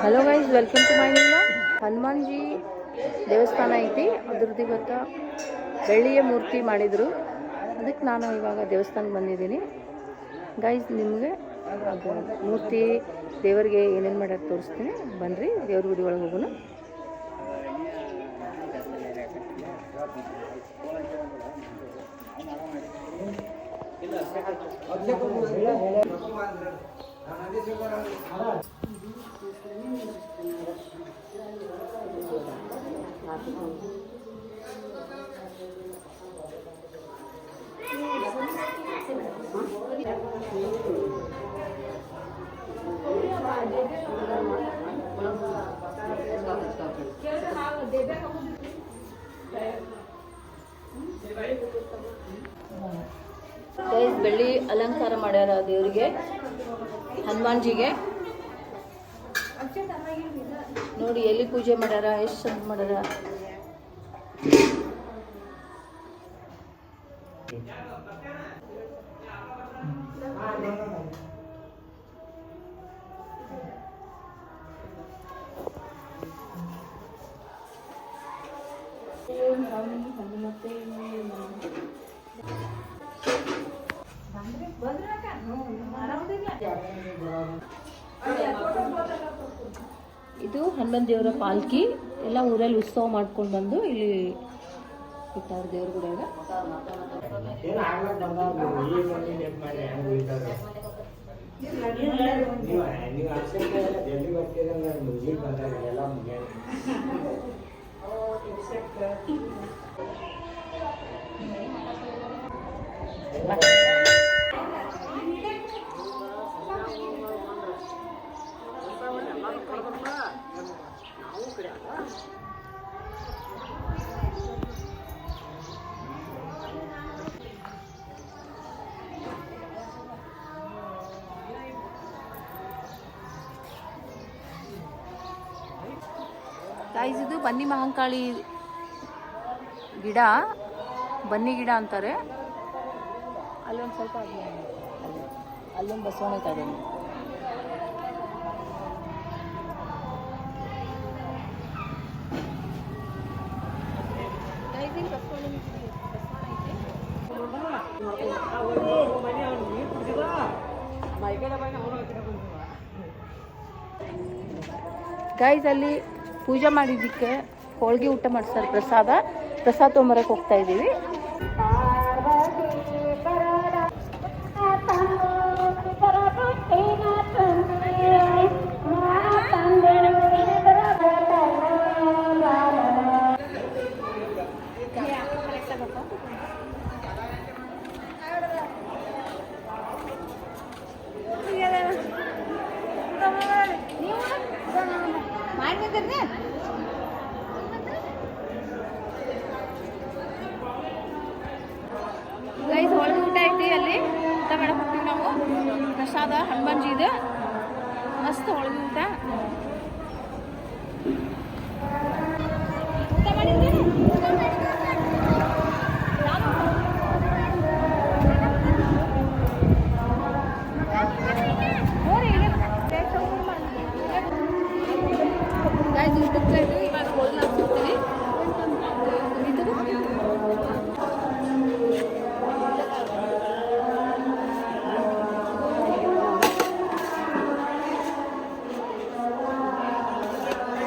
hello guys welcome to my new Hanumanji ದೇವಸ್ಥಾನ ಐತಿ ಅದ್ರದ್ದು ಇವತ್ತು ಬೆಳ್ಳಿಯ ಮೂರ್ತಿ ಮಾಡಿದರು. ಅದಕ್ಕೆ ನಾನು ಇವಾಗ ದೇವಸ್ಥಾನಕ್ಕೆ ಬಂದಿದ್ದೀನಿ. ಗೈಸ್ ನಿಮಗೆ ಮೂರ್ತಿ ದೇವರಿಗೆ ಏನೇನು ಮಾಡ್ಯಾರ ತೋರಿಸ್ತೀನಿ. ಬನ್ನಿರಿ ದೇವ್ರ ಗುಡಿ ಒಳಗೆ ಹೋಗೋಣ ಗೈಸ್ ಬೆಳ್ಳಿ ಅಲಂಕಾರ ಮಾಡ್ಯಾರ ದೇವರಿಗೆ ಹನುಮಾನ್ಜಿಗೆ. ನೋಡಿ ಎಲ್ಲಿ ಪೂಜೆ ಮಾಡ್ಯಾರ ಎಷ್ಟು ಚಂದ ಮಾಡ್ಯಾರ. ಹನುಮಂತ ದೇವರ ಪಾಲ್ಕಿ ಎಲ್ಲ ಊರಲ್ಲಿ ಉತ್ಸವ ಮಾಡ್ಕೊಂಡು ಬಂದು ಇಲ್ಲಿ ಇಟ್ಟಾರ ದೇವ್ರ ಗುಡಿಯಾಗ Thank ಆಗ್ಲಕ್ಕ ಗೈಸ್ ಇದು ಬನ್ನಿ ಮಹಂಕಾಳಿ ಗಿಡ, ಬನ್ನಿ ಗಿಡ ಅಂತಾರೆ ಅಲ್ಲೊಂದು ಸ್ವಲ್ಪ ಅಲ್ಲೇ ಅಲ್ಲೇ ಅಲ್ಲೊಂದು ಬಸವಣ್ಣ ಐತೆ. ಗೈಸ್ ಅಲ್ಲಿ ಪೂಜೆ ಮಾಡಿದ್ದಕ್ಕೆ ಹೋಳಿಗೆ ಊಟ ಮಾಡಿಸ್ತಾರೆ ಪ್ರಸಾದ. ಪ್ರಸಾದ ತೊಗೊಂಬರಕ್ಕೆ ಹೋಗ್ತಾ ಇದ್ದೀವಿ. ಗೈಸ್ ಹೋಳಿಗೆ ಊಟ ಐತಿ ಅಲ್ಲಿ. ಊಟ ಮಾಡಕ್ಕೆ ಹೋಗ್ತೀವಿ ನಾವು. ಪ್ರಸಾದ ಹನುಮಾನ್ಜಿ ಇದೆ ಮಸ್ತ್ ಹೋಳಿಗೆ ಊಟ.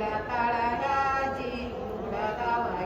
ताळा राजे घोडा गावा